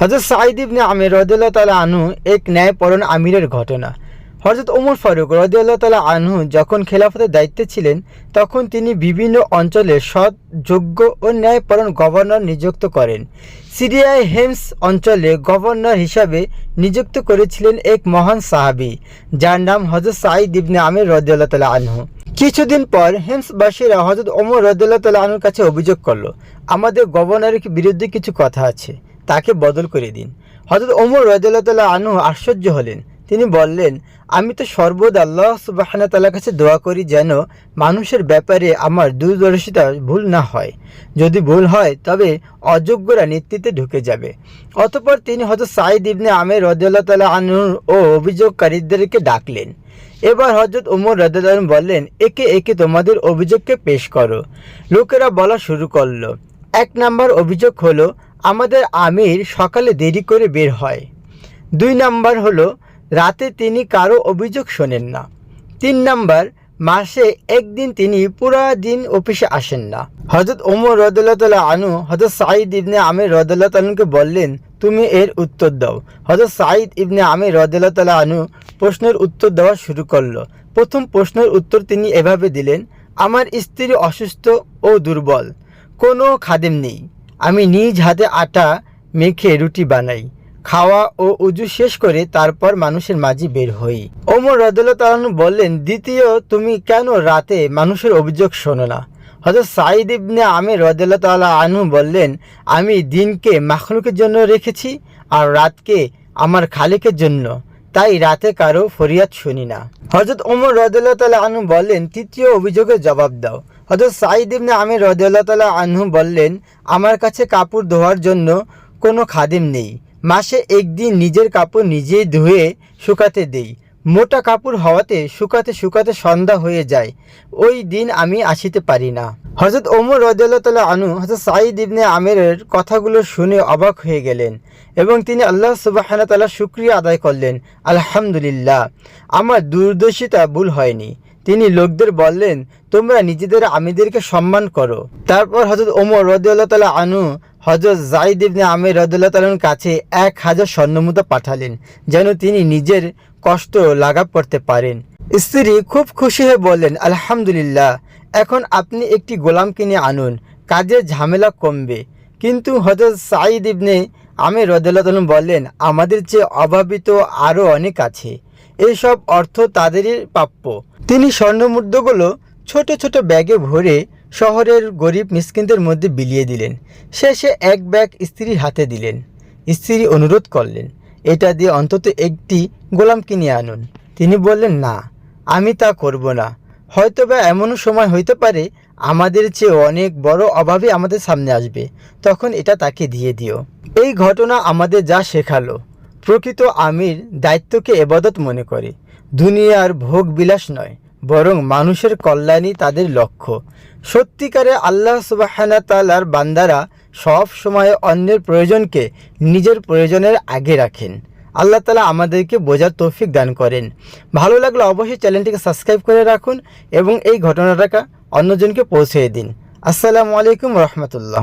হজরত সাঈদ ইবনে আমির রদিল্লাহ তালা আনহু এক ন্যায়পরণ আমিরের ঘটনা। হজরত ওমর ফারুক রদিউল্লাহ তালা আনহু যখন খেলাফতের দায়িত্বে ছিলেন, তখন তিনি বিভিন্ন অঞ্চলে সৎ, যোগ্য ও ন্যায়পরণ গভর্নর নিযুক্ত করেন। সিরিয়ায় হেমস অঞ্চলে গভর্নর হিসাবে নিযুক্ত করেছিলেন এক মহান সাহাবী, যার নাম হজরত সাঈদ ইবনে আমির রদিউল্লাহ তালা আনহু। কিছুদিন পর হেমসবাসীরা হজরত ওমর রদুল্লাহ তালা আনুর কাছে অভিযোগ করল, আমাদের গভর্নরের বিরুদ্ধে কিছু কথা আছে। তাকে বদল করে দিন। হজরত ওমর রদুল্লাহ আনু আশ্চর্য হলেন। তিনি বললেন, আমি তো সর্বদা আল্লাহ সুবাহানা কাছে দোয়া করি যেন মানুষের ব্যাপারে আমার দূরদর্শিতা ভুল না হয়। যদি ভুল হয়, তবে অযোগ্যরা নেতৃত্বে ঢুকে যাবে। অতপর তিনি হয়তো সাঈদ ইবনে আমের রদুল্লাহ আনুর ও অভিযোগকারীদেরকে ডাকলেন। এবার হজরত উমর রাদিয়াল্লাহু বললেন, একে একে তোমাদের অভিযোগকে পেশ করো। লোকেরা বলা শুরু করল। এক নাম্বার অভিযোগ হলো আমাদের আমির সকালে দেরি করে বের হয়। দুই নাম্বার হলো, রাতে তিনি কারও অভিযোগ শোনেন না। তিন নাম্বার, মাসে একদিন তিনি পুরা দিন অফিসে আসেন না। হজরত ওমর রদুল্লাহ আনু হজরত সাঈদ ইবনে আমির রদুল্লাহ তালুকে বললেন, তুমি এর উত্তর দাও। হজরত সাঈদ ইবনে আমির রদুল্লাহ আনু প্রশ্নের উত্তর দেওয়া শুরু করল। প্রথম প্রশ্নের উত্তর তিনি এভাবে দিলেন, আমার স্ত্রী অসুস্থ ও দুর্বল, কোনো খাদেম নেই। আমি নিজ হাতে আটা মেখে রুটি বানাই, খাওয়া ও উজু শেষ করে তারপর মানুষের মাঝে বের হই। ওমর রদুল্লাহ তালু বললেন, দ্বিতীয়, তুমি কেন রাতে মানুষের অভিযোগ শোনো না? হয়তো সাঈদ ইবনে আমির রদুল্লাহ আনহু বললেন, আমি দিনকে মাখলুকের জন্য রেখেছি আর রাতকে আমার খালেকের জন্য। তাই রাতে কারও ফরিয়াদ শুনি না। হজরত ওমর রদুল্লাহ তাল্লাহ আনহু বললেন, তৃতীয় অভিযোগের জবাব দাও। হজরত সাঈদ ইবনে আমির রদুল্লাহ তাল্লাহ আনহু বললেন, আমার কাছে কাপড় ধোয়ার জন্য কোনো খাদিম নেই। মাসে একদিন নিজের কাপড় নিজেই ধুয়ে শুকাতে দেই। মোটা কাপড় হওয়াতে শুকাতে শুকাতে সন্ধ্যা হয়ে যায়। ওই দিন আমি আসিতে পারি না। হজরত ওমর তাল্লাহ আনু হজরত সাঈদ ইবনে আমিরের কথাগুলো শুনে অবাক হয়ে গেলেন এবং তিনি আল্লাহ সুবাহানা তাল্লাহ শুক্রিয়া আদায় করলেন, আলহামদুলিল্লাহ, আমার দূরদর্শিতা ভুল হয়নি। তিনি লোকদের বললেন, তোমরা নিজেদের আমিদেরকে সম্মান করো। তারপর হজরত ওমর রদুল্লাহ তালা আনু হজরত জাইদ ইবনে আমির রদুল্লাহ তালার কাছে এক হাজার স্বর্ণমুদ্রা পাঠালেন, যেন তিনি নিজের কষ্ট লাঘব করতে পারেন। স্ত্রী খুব খুশি হয়ে বললেন, আলহামদুলিল্লাহ, এখন আপনি একটি গোলাম কিনে আনুন কাজের ঝামেলা কমবে। কিন্তু হজরত সাঈদ ইবনে আমির রদুল্লাহ তালুম বললেন, আমাদের চেয়ে অভাবিত আরও অনেক আছে। এইসব অর্থ তাদেরই প্রাপ্য। তিনি স্বর্ণমুদ্রগুলো ছোট ছোট ব্যাগে ভরে শহরের গরিব মিসকিনদের মধ্যে বিলিয়ে দিলেন। শেষে এক ব্যাগ স্ত্রীর হাতে দিলেন। স্ত্রী অনুরোধ করলেন, এটা দিয়ে অন্তত একটি গোলাম কিনে আনুন। তিনি বললেন, না, আমি তা করব না। হয়তো বা এমনও সময় হইতে পারে আমাদের চেয়ে অনেক বড় অভাবে আমাদের সামনে আসবে। তখন এটা তাকে দিয়ে দিও। এই ঘটনা আমাদের যা শেখালো। প্রকৃত আমির দায়িত্বকে এবাদত মনে করে। দুনিয়ার ভোগ বিলাস নয়, বরং মানুষের কল্যাণই তাদের লক্ষ্য। সত্যিকারে আল্লাহ সুবাহানা তালার বান্দারা সব সময় অন্যের প্রয়োজনকে নিজের প্রয়োজনের আগে রাখেন। আল্লাহ তালা আমাদেরকে বোঝার তৌফিক দান করেন। ভালো লাগলে অবশ্যই চ্যানেলটিকে সাবস্ক্রাইব করে রাখুন এবং এই ঘটনাটাকে অন্যজনকে পৌঁছে দিন। আসসালামু আলাইকুম রহমতুল্লাহ।